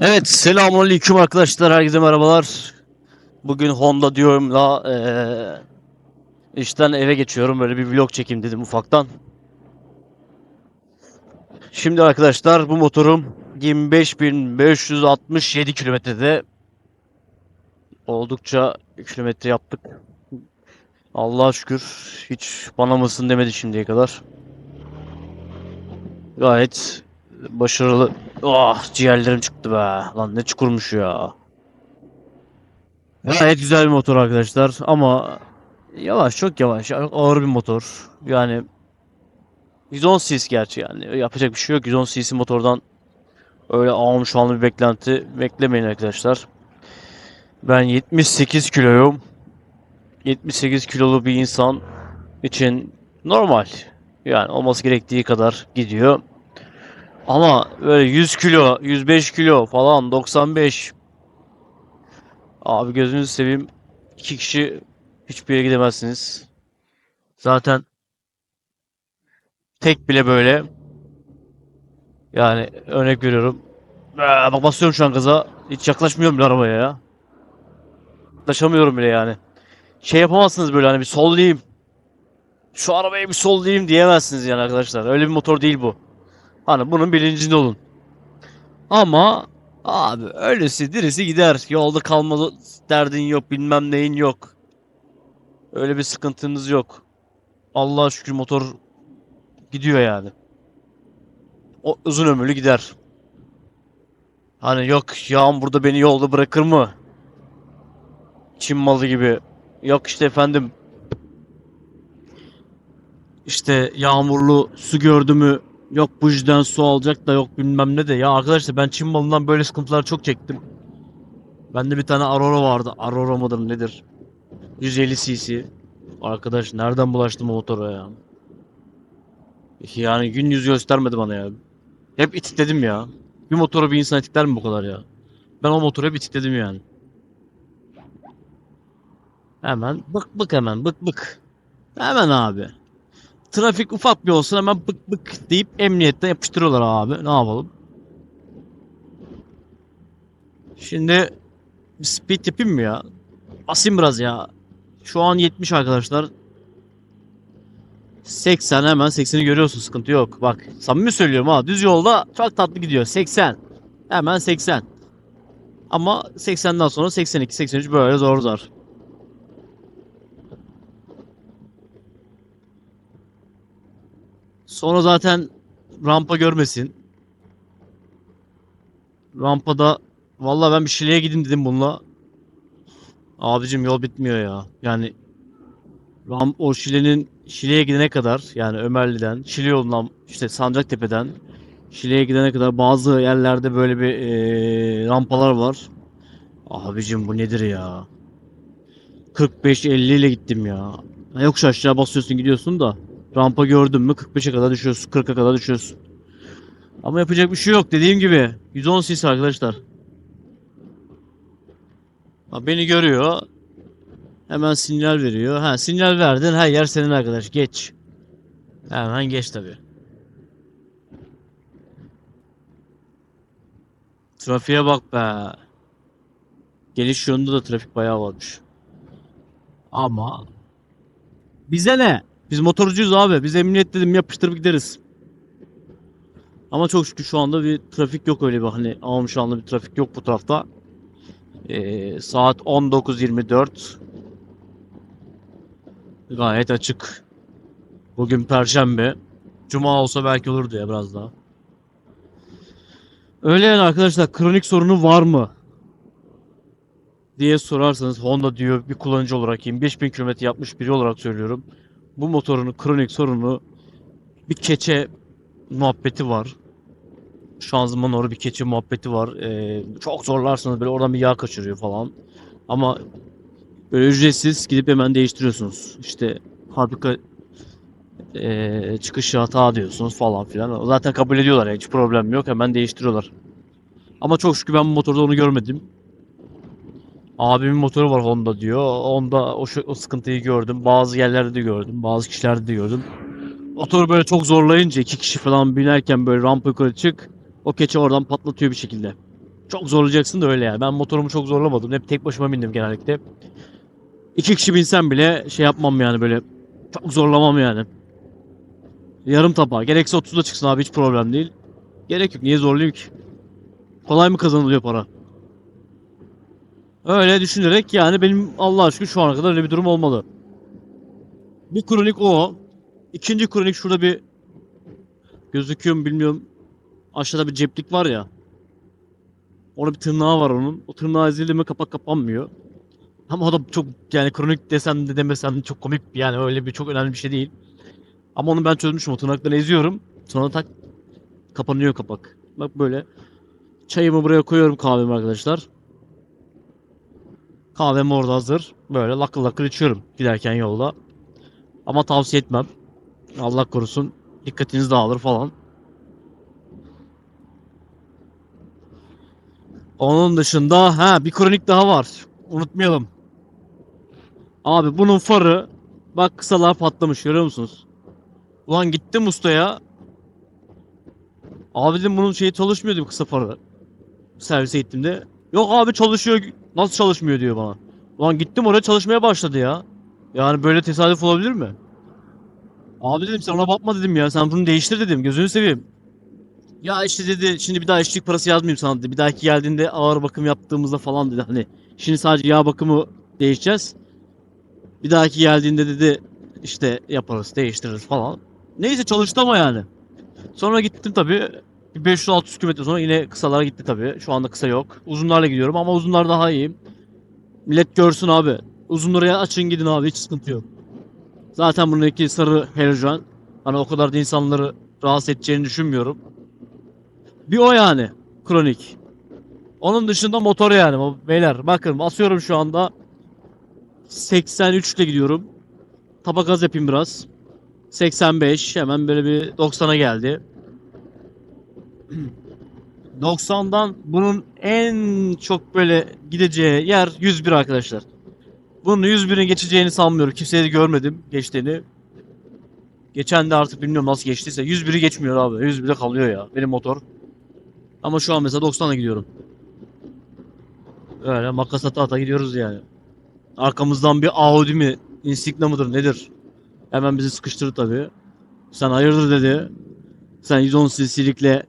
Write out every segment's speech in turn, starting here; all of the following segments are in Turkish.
Evet, selamünaleyküm arkadaşlar. Herkese merhabalar. Bugün Honda diyorum da eee işten eve geçiyorum. Böyle bir vlog çekeyim dedim ufaktan. Şimdi arkadaşlar bu motorum 25.567 kilometrede oldukça kilometre yaptık. Allah'a şükür hiç bana mısın demedi şimdiye kadar. Gayet başarılı. Ah ciğerlerim çıktı be. Lan ne çukurmuş ya. Gayet güzel bir motor arkadaşlar ama yavaş çok yavaş ağır bir motor. Yani 110 cc gerçi yani yapacak bir şey yok 110 cc motordan öyle ağım şu bir beklenti beklemeyin arkadaşlar. Ben 78 kiloyum. 78 kilolu bir insan için normal. Yani olması gerektiği kadar gidiyor. Ama böyle 100 kilo, 105 kilo falan 95 Abi gözünüzü seveyim. iki kişi hiçbir yere gidemezsiniz. Zaten tek bile böyle. Yani örnek veriyorum. Aa, bak basıyorum şu an gaza. Hiç yaklaşmıyorum bile arabaya ya. Yaklaşamıyorum bile yani. Şey yapamazsınız böyle hani bir sollayayım. Şu arabaya bir sollayayım diyemezsiniz yani arkadaşlar. Öyle bir motor değil bu. Hani bunun bilincinde olun. Ama abi öylesi dirisi gider. Yolda kalma derdin yok, bilmem neyin yok. Öyle bir sıkıntınız yok. Allah'a şükür motor gidiyor yani. O uzun ömürlü gider. Hani yok yağım burada beni yolda bırakır mı? Çin malı gibi. Yok işte efendim. İşte yağmurlu su gördü mü Yok bujden su alacak da yok bilmem ne de. Ya arkadaşlar ben Çin malından böyle sıkıntılar çok çektim. Bende bir tane Aurora vardı. Aurora mıdır nedir? 150 cc. Arkadaş nereden bulaştım o motora ya? Yani gün yüz göstermedi bana ya. Hep itikledim ya. Bir motoru bir insan itikler mi bu kadar ya? Ben o motoru hep itikledim yani. Hemen bık bık hemen bık bık. Hemen abi. Trafik ufak bir olsun hemen bık bık deyip emniyetten yapıştırıyorlar abi. Ne yapalım? Şimdi bir speed yapayım mı ya? Basayım biraz ya. Şu an 70 arkadaşlar. 80 hemen 80'i görüyorsun sıkıntı yok. Bak samimi söylüyorum ha düz yolda çok tatlı gidiyor. 80. Hemen 80. Ama 80'den sonra 82 83 böyle zor zor. Sonra zaten rampa görmesin. Rampada vallahi ben bir Şile'ye gideyim dedim bununla. Abicim yol bitmiyor ya. Yani ram o Şile'nin Şile'ye gidene kadar yani Ömerli'den Şile yolundan işte Sancaktepe'den Şile'ye gidene kadar bazı yerlerde böyle bir eee, rampalar var. Abicim bu nedir ya? 45-50 ile gittim ya. Yokuş aşağı basıyorsun gidiyorsun da. Rampa gördün mü 45'e kadar düşüyorsun. 40'a kadar düşüyorsun. Ama yapacak bir şey yok. Dediğim gibi 110 cc arkadaşlar. Ha, beni görüyor. Hemen sinyal veriyor. Ha sinyal verdin. Her yer senin arkadaş. Geç. Hemen geç tabi. Trafiğe bak be. Geliş yolunda da trafik bayağı varmış. Ama bize ne? Biz motorcuyuz abi. Biz emniyet dedim yapıştırıp gideriz. Ama çok şükür şu anda bir trafik yok öyle bir hani ama şu anda bir trafik yok bu tarafta. Ee, saat 19.24. Gayet açık. Bugün Perşembe. Cuma olsa belki olurdu ya biraz daha. Öyle yani arkadaşlar kronik sorunu var mı? diye sorarsanız Honda diyor bir kullanıcı olarak 25.000 kilometre yapmış biri olarak söylüyorum bu motorun kronik sorunu bir keçe muhabbeti var. Şanzıman orada bir keçe muhabbeti var. Ee, çok zorlarsanız böyle oradan bir yağ kaçırıyor falan. Ama böyle ücretsiz gidip hemen değiştiriyorsunuz. İşte fabrika ee, çıkışı hata diyorsunuz falan filan. Zaten kabul ediyorlar ya hiç problem yok hemen değiştiriyorlar. Ama çok şükür ben bu motorda onu görmedim. Abimin motoru var Honda diyor. Onda o, o sıkıntıyı gördüm. Bazı yerlerde de gördüm. Bazı kişilerde de gördüm. Motoru böyle çok zorlayınca iki kişi falan binerken böyle rampa yukarı çık. O keçi oradan patlatıyor bir şekilde. Çok zorlayacaksın da öyle yani. Ben motorumu çok zorlamadım. Hep tek başıma bindim genellikle. İki kişi binsem bile şey yapmam yani böyle. Çok zorlamam yani. Yarım tabağa. Gerekse 30'da çıksın abi hiç problem değil. Gerek yok. Niye zorlayayım ki? Kolay mı kazanılıyor para? Öyle düşünerek yani benim Allah'a şükür şu ana kadar öyle bir durum olmadı. Bir kronik o. İkinci kronik şurada bir gözüküyor mu bilmiyorum. Aşağıda bir ceplik var ya. Orada bir tırnağı var onun. O tırnağı ezildi mi kapak kapanmıyor. Ama o da çok yani kronik desem de demesem de çok komik yani öyle bir çok önemli bir şey değil. Ama onu ben çözmüşüm o tırnakları eziyorum. Sonra tak kapanıyor kapak. Bak böyle. Çayımı buraya koyuyorum kahvemi arkadaşlar. Kahvem orada hazır. Böyle lakır lakır içiyorum giderken yolda. Ama tavsiye etmem. Allah korusun. Dikkatiniz dağılır falan. Onun dışında ha bir kronik daha var. Unutmayalım. Abi bunun farı bak kısalar patlamış görüyor musunuz? Ulan gittim ustaya. Abi dedim bunun şeyi çalışmıyor dedim kısa farı. Servise gittiğimde. Yok abi çalışıyor. Nasıl çalışmıyor diyor bana. Ulan gittim oraya çalışmaya başladı ya. Yani böyle tesadüf olabilir mi? Abi dedim sen ona bakma dedim ya. Sen bunu değiştir dedim. Gözünü seveyim. Ya işte dedi şimdi bir daha işçilik parası yazmayayım sana dedi. Bir dahaki geldiğinde ağır bakım yaptığımızda falan dedi. Hani şimdi sadece yağ bakımı değişeceğiz. Bir dahaki geldiğinde dedi işte yaparız değiştiririz falan. Neyse çalıştı ama yani. Sonra gittim tabii. Bir 500-600 kilometre sonra yine kısalara gitti tabii. Şu anda kısa yok. Uzunlarla gidiyorum ama uzunlar daha iyi. Millet görsün abi. Uzunlara açın gidin abi hiç sıkıntı yok. Zaten bununki sarı halojen. Hani o kadar da insanları rahatsız edeceğini düşünmüyorum. Bir o yani. Kronik. Onun dışında motor yani. Beyler bakın basıyorum şu anda. 83 ile gidiyorum. Tapa gaz yapayım biraz. 85 hemen böyle bir 90'a geldi. 90'dan bunun en çok böyle gideceği yer 101 arkadaşlar. Bunun 101'in geçeceğini sanmıyorum. Kimseyi de görmedim geçtiğini. Geçen de artık bilmiyorum nasıl geçtiyse 101'i geçmiyor abi. 101'de kalıyor ya benim motor. Ama şu an mesela 90'a gidiyorum. Öyle makas ata ata gidiyoruz yani. Arkamızdan bir Audi mi, Insignia mıdır nedir? Hemen bizi sıkıştırdı tabii. Sen hayırdır dedi. Sen 110 cc'likle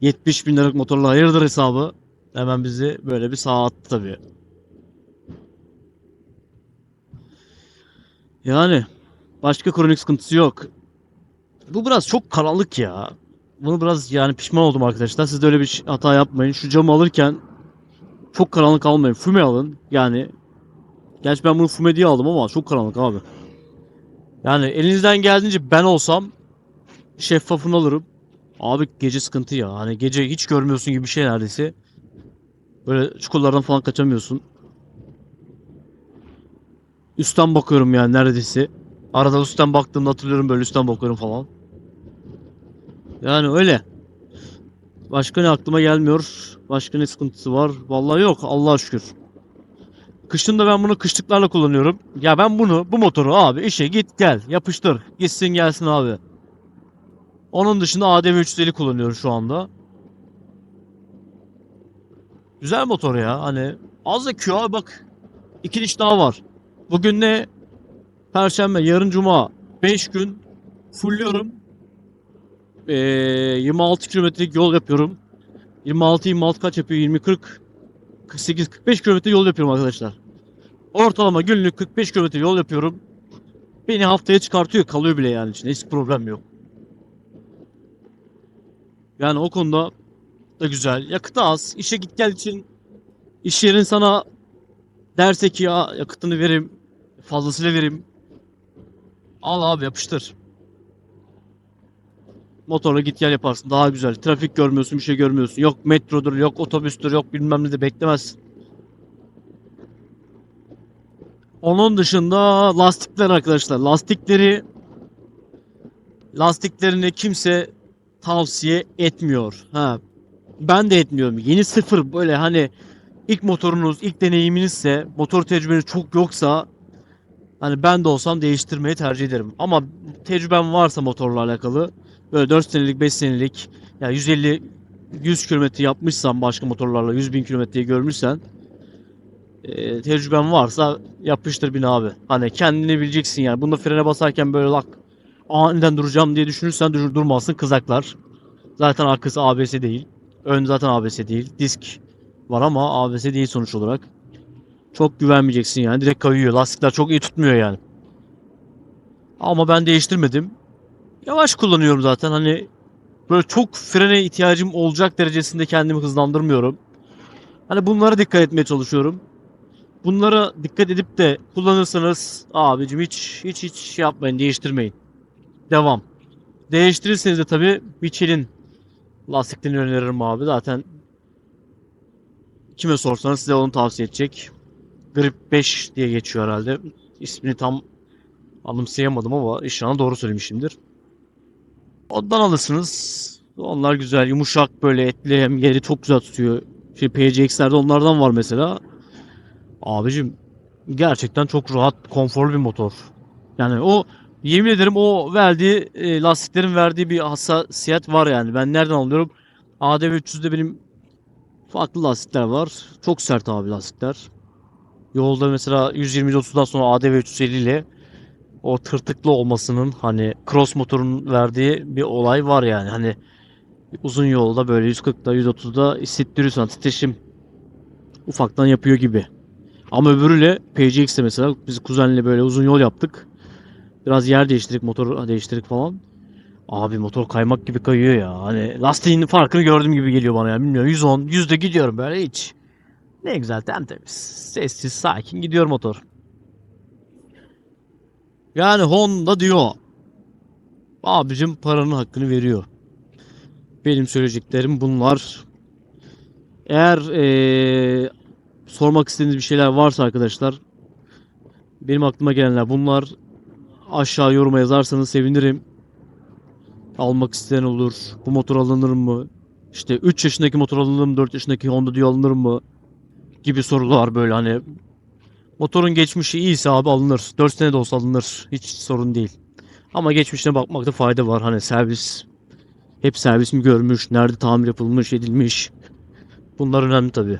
70 bin liralık motorla hayırdır hesabı. Hemen bizi böyle bir sağa attı tabii. Yani başka kronik sıkıntısı yok. Bu biraz çok karanlık ya. Bunu biraz yani pişman oldum arkadaşlar. Siz de öyle bir hata yapmayın. Şu camı alırken çok karanlık almayın. Füme alın. Yani gerçi ben bunu füme diye aldım ama çok karanlık abi. Yani elinizden geldiğince ben olsam şeffafını alırım. Abi gece sıkıntı ya. Hani gece hiç görmüyorsun gibi bir şey neredeyse. Böyle çukurlardan falan kaçamıyorsun. Üstten bakıyorum yani neredeyse. Arada üstten baktığımda hatırlıyorum böyle üstten bakıyorum falan. Yani öyle. Başka ne aklıma gelmiyor? Başka ne sıkıntısı var? Vallahi yok Allah'a şükür. Kışın da ben bunu kışlıklarla kullanıyorum. Ya ben bunu, bu motoru abi işe git gel yapıştır. Gitsin gelsin abi. Onun dışında ADV 350 kullanıyorum şu anda. Güzel motor ya hani az yakıyor abi bak. İki diş daha var. Bugün ne? Perşembe, yarın cuma. 5 gün fullüyorum. Ee, 26 kilometrelik yol yapıyorum. 26 26 kaç yapıyor? 20 40 48 45 kilometre yol yapıyorum arkadaşlar. Ortalama günlük 45 kilometre yol yapıyorum. Beni haftaya çıkartıyor, kalıyor bile yani içinde. Hiç problem yok. Yani o konuda da güzel. Yakıtı az. İşe git gel için iş yerin sana derse ki ya yakıtını verim, fazlasıyla verim. Al abi yapıştır. Motorla git gel yaparsın. Daha güzel. Trafik görmüyorsun, bir şey görmüyorsun. Yok metrodur, yok otobüstür, yok bilmem ne de beklemezsin. Onun dışında lastikler arkadaşlar. Lastikleri lastiklerini kimse tavsiye etmiyor. Ha. Ben de etmiyorum. Yeni sıfır böyle hani ilk motorunuz, ilk deneyiminizse, motor tecrübeniz çok yoksa hani ben de olsam değiştirmeyi tercih ederim. Ama tecrübem varsa motorla alakalı böyle 4 senelik, 5 senelik ya 150 100 kilometre yapmışsan başka motorlarla 100 bin kilometreyi görmüşsen e, tecrüben varsa yapıştır bin abi. Hani kendini bileceksin yani. Bunda frene basarken böyle lak aniden duracağım diye düşünürsen dur, durmazsın kızaklar. Zaten arkası ABS değil. Ön zaten ABS değil. Disk var ama ABS değil sonuç olarak. Çok güvenmeyeceksin yani. Direkt kayıyor. Lastikler çok iyi tutmuyor yani. Ama ben değiştirmedim. Yavaş kullanıyorum zaten. Hani böyle çok frene ihtiyacım olacak derecesinde kendimi hızlandırmıyorum. Hani bunlara dikkat etmeye çalışıyorum. Bunlara dikkat edip de kullanırsanız abicim hiç hiç hiç şey yapmayın, değiştirmeyin. Devam. Değiştirirseniz de tabii Michelin lastiklerini öneririm abi. Zaten kime sorsanız size onu tavsiye edecek. Grip 5 diye geçiyor herhalde. İsmini tam anımsayamadım ama inşallah doğru söylemişimdir. Ondan alırsınız. Onlar güzel, yumuşak böyle etli hem yeri çok güzel tutuyor. Şey PCX'lerde onlardan var mesela. Abicim gerçekten çok rahat, konforlu bir motor. Yani o yemin ederim o verdiği e, lastiklerin verdiği bir hassasiyet var yani. Ben nereden alıyorum? ADV 300'de benim farklı lastikler var. Çok sert abi lastikler. Yolda mesela 120-30'dan sonra ADV 350 ile o tırtıklı olmasının hani cross motorun verdiği bir olay var yani. Hani uzun yolda böyle 140'da 130'da hissettiriyorsan titreşim ufaktan yapıyor gibi. Ama öbürüyle PCX'te mesela biz kuzenle böyle uzun yol yaptık. Biraz yer değiştirdik, motor değiştirdik falan. Abi motor kaymak gibi kayıyor ya. Hani lastiğin farkını gördüğüm gibi geliyor bana ya. Bilmiyorum 110, 100'de gidiyorum böyle hiç. Ne güzel tertemiz. Sessiz, sakin gidiyor motor. Yani Honda diyor. Abicim paranın hakkını veriyor. Benim söyleyeceklerim bunlar. Eğer eee, sormak istediğiniz bir şeyler varsa arkadaşlar benim aklıma gelenler bunlar. Aşağı yoruma yazarsanız sevinirim. Almak isteyen olur. Bu motor alınır mı? İşte 3 yaşındaki motor alınır mı? 4 yaşındaki Honda diyor alınır mı? Gibi sorular böyle hani. Motorun geçmişi iyiyse abi alınır. 4 sene de olsa alınır. Hiç sorun değil. Ama geçmişine bakmakta fayda var. Hani servis hep servis mi görmüş? Nerede tamir yapılmış, edilmiş? Bunlar önemli tabii.